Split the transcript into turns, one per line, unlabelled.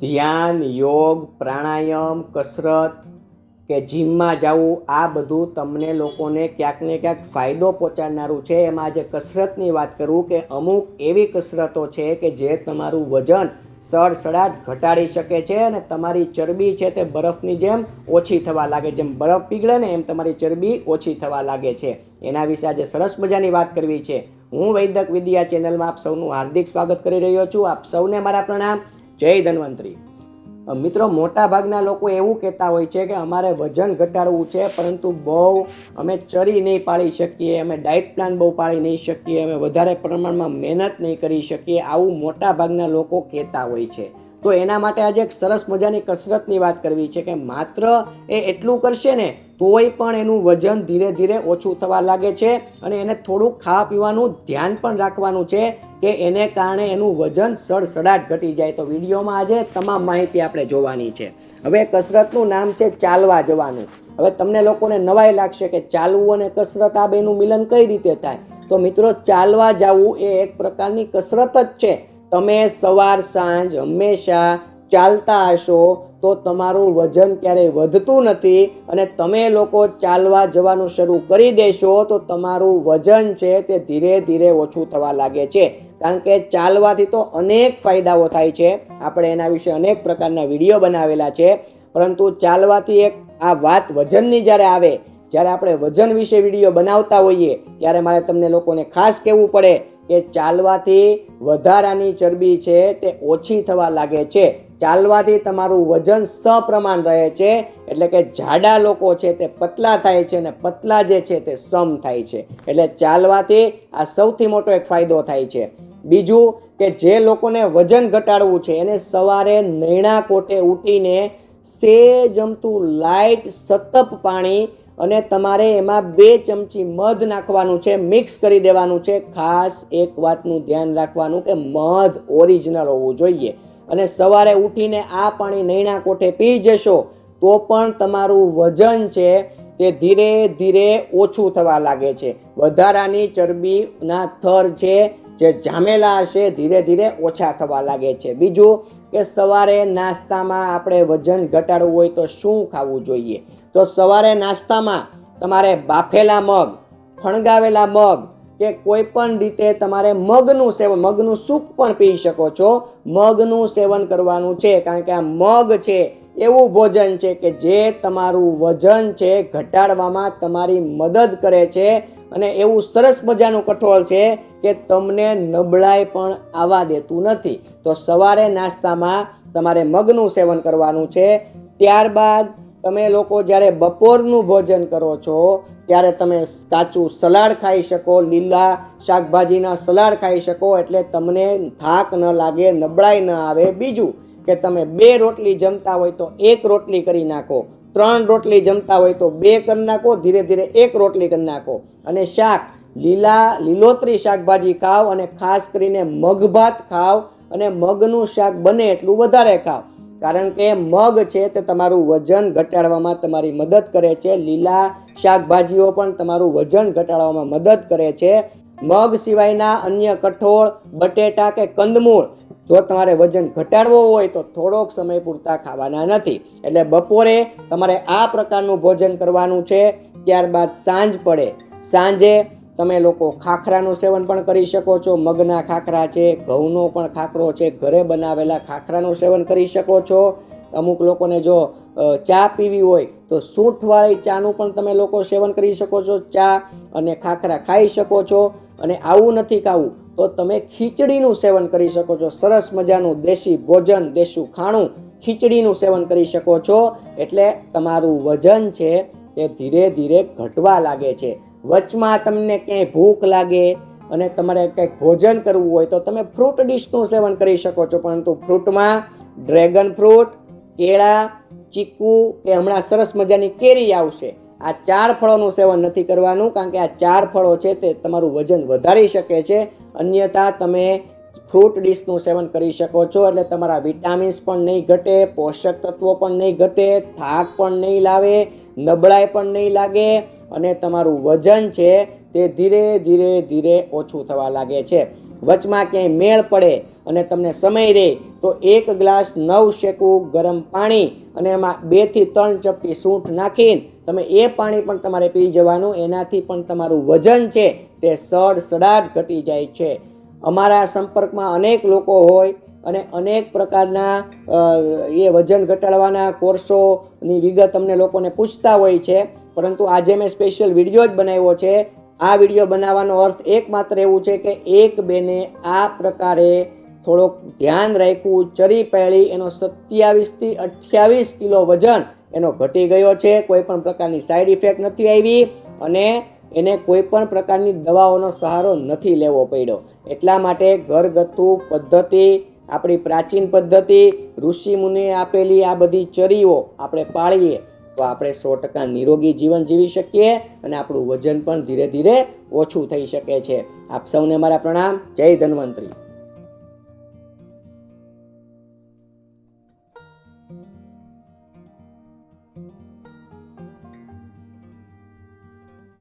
ધ્યાન, યોગ, પ્રાણાયામ, કસરત કે જીમમાં જવું, આ બધું તમને લોકોને ક્યાંક ને ક્યાંક ફાયદો પહોંચાડનારું છે. એમાં જે કસરતની વાત કરું કે અમુક એવી કસરતો છે કે જે તમારું વજન સડસડાટ ઘટાડી શકે છે અને તમારી ચરબી છે તે બરફની જેમ ઓછી થવા લાગે, જેમ બરફ પીગળે ને એમ તમારી ચરબી ઓછી થવા લાગે છે. એના વિશે આજે સરસ મજાની વાત કરવી છે. હું વૈદક વિદ્યા ચેનલમાં આપ સૌનું હાર્દિક સ્વાગત કરી રહ્યો છું. આપ સૌને મારા પ્રણામ. જય ધન્વંતરી. મિત્રો મોટા ભાગના લોકો એવું કહેતા હોય છે કે અમારે વજન ઘટાડવું છે, પરંતુ બહુ અમે ચરી નહીં પાળી શકીએ, અમે ડાયટ પ્લાન બહુ પાળી નહીં શકીએ, અમે વધારે પ્રમાણમાં મહેનત નહીં કરી શકીએ આવું મોટા ભાગના લોકો કહેતા હોય છે. તો એના માટે આજે એક સરસ મજાની કસરતની વાત કરવી છે કે માત્ર એ એટલું કરશે ને, તોય પણ એનું વજન ધીરે ધીરે ઓછું થવા લાગે છે અને એને થોડુંક ખાવા પીવાનું ધ્યાન પણ રાખવાનું છે. કે એને કારણે એનું વજન સડસડાટ ઘટી જાય. તો વિડીયોમાં આજે તમામ માહિતી આપણે જોવાની છે. હવે કસરતનું નામ છે ચાલવા જવાનું. હવે તમને લોકોને નવાઈ લાગશે કે ચાલવું અને કસરત આ બેનું મિલન કઈ રીતે થાય? તો મિત્રો, ચાલવા જવું એ એક પ્રકારની કસરત જ છે. તમે સવાર, સાંજ હંમેશા ચાલતા હશો તો તમારું વજન ક્યારેય વધતું નથી અને તમે લોકો ચાલવા જવાનું શરૂ કરી દેશો તો તમારું વજન છે તે ધીરે ધીરે ઓછું થવા લાગે છે. કારણ કે ચાલવાથી તો અનેક ફાયદાઓ થાય છે. આપણે એના વિશે અનેક પ્રકારના વીડિયો બનાવેલા છે. પરંતુ ચાલવાથી એક આ વાત વજનની જ્યારે આવે, જ્યારે આપણે વજન વિશે વીડિયો બનાવતા હોઈએ, ત્યારે મારે તમને લોકોને ખાસ કહેવું પડે કે ચાલવાથી વધારાની ચરબી છે તે ઓછી થવા લાગે છે. ચાલવાથી તમારું વજન સપ્રમાણ રહે છે, એટલે કે જાડા લોકો છે તે પતલા થાય છે અને પતલા જે છે તે સમ થાય છે. એટલે ચાલવાથી આ સૌથી મોટો એક ફાયદો થાય છે. બીજું કે જે લોકોને વજન ઘટાડવું છે, એને સવારે નૈણા કોટે ઉઠીને સે જમતું લાઇટ સતપ પાણી અને તમારે એમાં બે ચમચી મધ નાખવાનું છે, મિક્સ કરી દેવાનું છે. ખાસ એક વાતનું ધ્યાન રાખવાનું કે મધ ઓરિજિનલ હોવું જોઈએ. અને સવારે ઉઠીને આ પાણી નૈણા કોઠે પી જશો, તો પણ તમારું વજન છે તે ધીરે ધીરે ઓછું થવા લાગે છે. વધારાની ચરબીના થર છે જે જામેલા હશે, ધીરે ધીરે ઓછા થવા લાગે છે. બીજું કે સવારે નાસ્તામાં આપણે વજન ઘટાડવું હોય તો શું ખાવું જોઈએ? તો સવારે નાસ્તામાં તમારે બાફેલા મગ, ફણગાવેલા મગ કે કોઈ પણ રીતે તમારે મગનું સેવન, મગનું સૂપ પણ પી શકો છો. મગનું સેવન કરવાનું છે, કારણ કે આ મગ છે, એવું ભોજન છે કે જે તમારું વજન છે, ઘટાડવામાં તમારી મદદ કરે છે. અને એવું સરસ મજાનું કઠોળ છે કે તમને નબળાઈ પણ આવવા દેતું નથી. તો સવારે નાસ્તામાં તમારે મગનું સેવન કરવાનું છે. ત્યારબાદ તમે લોકો જ્યારે બપોરનું ભોજન કરો છો, ત્યારે તમે કાચું સલાડ ખાઈ શકો, લીલા શાકભાજીના સલાડ ખાઈ શકો, એટલે તમને થાક ન લાગે, નબળાઈ ન આવે. બીજું કે તમે બે રોટલી જમતા હોય તો એક રોટલી કરી નાખો. ત્રણ રોટલી જમતા હોય તો બે કરી નાખો, ધીરે ધીરે એક રોટલી કરી નાખો. અને શાક, લીલા, લીલોતરી શાકભાજી ખાવ અને ખાસ કરીને મગભાત ખાવ અને મગનું શાક બને એટલું વધારે ખાવ કારણ કે મગ છે તે તમારું વજન ઘટાડવામાં તમારી મદદ કરે છે. લીલા શાકભાજીઓ પણ તમારું વજન ઘટાડવામાં મદદ કરે છે. મગ સિવાયના અન્ય કઠોળ, બટેટા કે કંદમૂળ જો તમારે વજન ઘટાડવો હોય તો થોડોક સમય પૂરતા ખાવાના નથી. એટલે બપોરે તમારે આ પ્રકારનું ભોજન કરવાનું છે. ત્યારબાદ સાંજ પડે. સાંજે તમે લોકો ખાખરાનું સેવન પણ કરી શકો છો. મગના ખાખરા છે, ઘઉંનો પણ ખાખરો છે. ઘરે બનાવેલા ખાખરાનું સેવન કરી શકો છો. અમુક લોકોને જો ચા પીવી હોય તો સૂંઠવાળી ચાનું પણ તમે લોકો સેવન કરી શકો છો. ચા અને ખાખરા ખાઈ શકો છો. અને આવું નથી ખાવું. તો તમે ખીચડીનું સેવન કરી શકો છો. સરસ મજાનું દેશી ભોજન, દેશું ખાણું ખીચડીનું સેવન કરી શકો છો. એટલે તમારું વજન છે તે ધીરે ધીરે ઘટવા લાગે છે. વચમાં તમને ક્યાંય ભૂખ લાગે અને તમારે કંઈક ભોજન કરવું હોય તો તમે ફ્રૂટ ડીશનું સેવન કરી શકો છો. પરંતુ ફ્રૂટમાં ડ્રેગન ફ્રૂટ, કેળા, ચીકુ કે હમણાં સરસ મજાની કેરી આવશે. આ ચાર ફળોનું સેવન નથી કરવાનું કારણ કે આ ચાર ફળો છે તે તમારું વજન વધારી શકે છે. અન્યથા તમે ફ્રૂટ ડીશનું સેવન કરી શકો છો, એટલે તમારા વિટામિન્સ પણ નહીં ઘટે, પોષક તત્વો પણ નહીં ઘટે, થાક પણ નહીં લાવે, નબળાઈ પણ નહીં લાગે, અને તમારું વજન છે તે ધીરે ધીરે ધીરે ઓછું થવા લાગે છે. વચમાં ક્યાંય મેળ પડે અને તમને સમય રહે, તો એક ગ્લાસ નવ શેકું ગરમ પાણી અને એમાં બેથી ત્રણ ચપટી સૂંઠ નાખીને તમે એ પાણી પણ તમારે પી જવાનું, એનાથી પણ તમારું વજન છે તે સડ સડાટ ઘટી જાય છે. અમારા સંપર્કમાં અનેક લોકો હોય અને અનેક પ્રકારના એ વજન ઘટાડવાના કોર્સોની વિગત અમને લોકોને પૂછતા હોય છે. પરંતુ આજે મેં સ્પેશિયલ વીડિયો જ બનાવ્યો છે. આ વીડિયો બનાવવાનો અર્થ એકમાત્ર એવું છે કે એક બેને આ પ્રકારે થોડોક ધ્યાન રાખ્યું. ચરી પહેલી એનો સત્યાવીસથી અઠ્યાવીસ કિલો વજન એનો ઘટી ગયો છે. કોઈ પણ પ્રકારની સાઈડ ઇફેક્ટ નથી આવી. અને એને કોઈ પણ પ્રકારની દવાઓનો સહારો નથી લેવો પડ્યો. એટલા માટે ઘરગથ્થુ પદ્ધતિ, આપણી પ્રાચીન પદ્ધતિ ઋષિ મુનિએ આપેલી આ બધી ચરીઓ આપણે પાળીએ તો આપણે સો ટકા નિરોગી જીવન જીવી શકીએ અને આપણું વજન પણ ધીરે ધીરે ઓછું થઈ શકે છે. આપ સૌને મારા પ્રણામ. જય ધન્વંતરી.